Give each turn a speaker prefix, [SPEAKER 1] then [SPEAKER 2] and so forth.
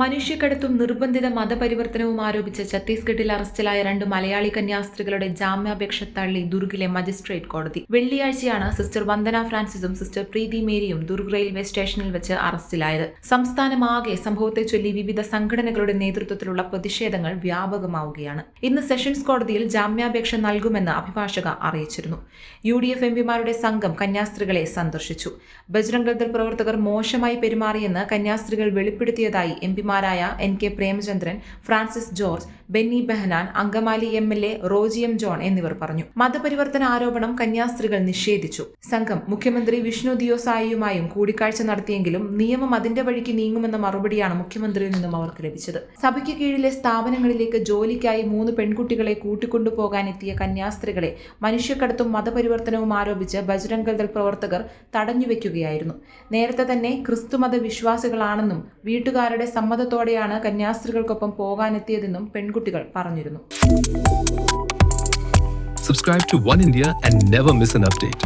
[SPEAKER 1] മനുഷ്യക്കടത്തും നിർബന്ധിത മതപരിവർത്തനവും ആരോപിച്ച് ഛത്തീസ്ഗഡിൽ അറസ്റ്റിലായ രണ്ട് മലയാളി കന്യാസ്ത്രീകളുടെ ജാമ്യാപേക്ഷ തള്ളി ദുർഗിലെ മജിസ്ട്രേറ്റ് കോടതി. വെള്ളിയാഴ്ചയാണ് സിസ്റ്റർ വന്ദന ഫ്രാൻസിസും സിസ്റ്റർ പ്രീതി മേരിയും ദുർഗ് റെയിൽവേ സ്റ്റേഷനിൽ വെച്ച് അറസ്റ്റിലായത്. സംസ്ഥാനമാകെ സംഭവത്തെ ചൊല്ലി വിവിധ സംഘടനകളുടെ നേതൃത്വത്തിലുള്ള പ്രതിഷേധങ്ങൾ വ്യാപകമാവുകയാണ്. ഇന്ന് സെഷൻസ് കോടതിയിൽ ജാമ്യാപേക്ഷ നൽകുമെന്ന് അഭിഭാഷക അറിയിച്ചിരുന്നു. യു ഡി എഫ് എംപിമാരുടെ സംഘം കന്യാസ്ത്രീകളെ സന്ദർശിച്ചു. ബജ്രംഗ് ദൾ പ്രവർത്തകർ മോശമായി പെരുമാറിയെന്ന് കന്യാസ്ത്രീകൾ വെളിപ്പെടുത്തിയതായി എംപിമാരായ N K Premachandran Francis George Benny Behanan Angamaly M L A Roji M John എന്നിവർ പറഞ്ഞു. മതപരിവർത്തന ആരോപണം കന്യാസ്ത്രീകൾ നിഷേധിച്ചു. സംഘം മുഖ്യമന്ത്രി വിഷ്ണു ദിയോസായിയുമായും കൂടിക്കാഴ്ച നടത്തിയെങ്കിലും നിയമം അതിന്റെ വഴിക്ക് നീങ്ങുമെന്ന മറുപടിയാണ് മുഖ്യമന്ത്രിയിൽ നിന്നും അവർക്ക് ലഭിച്ചത്. സഭയ്ക്ക് കീഴിലെ സ്ഥാപനങ്ങളിലേക്ക് ജോലിക്കായി മൂന്ന് പെൺകുട്ടികളെ കൂട്ടിക്കൊണ്ടുപോകാൻ എത്തിയ കന്യാസ്ത്രീകളെ മനുഷ്യക്കടത്തും മതപരിവർത്തനവും ആരോപിച്ച് ബജ്രംഗ് ദൾ പ്രവർത്തകർ തടഞ്ഞുവെക്കുകയായിരുന്നു നേരത്തെ തന്നെ ക്രിസ്തുമത വിശ്വാസികളാണെന്നും വീട്ടുകാരുടെ സമ്മതത്തോടെയാണ് കന്യാസ്ത്രീകൾക്കൊപ്പം പോകാനെത്തിയതെന്നും പെൺകുട്ടികൾ പറഞ്ഞിരുന്നു
[SPEAKER 2] Subscribe to One India and never miss an update.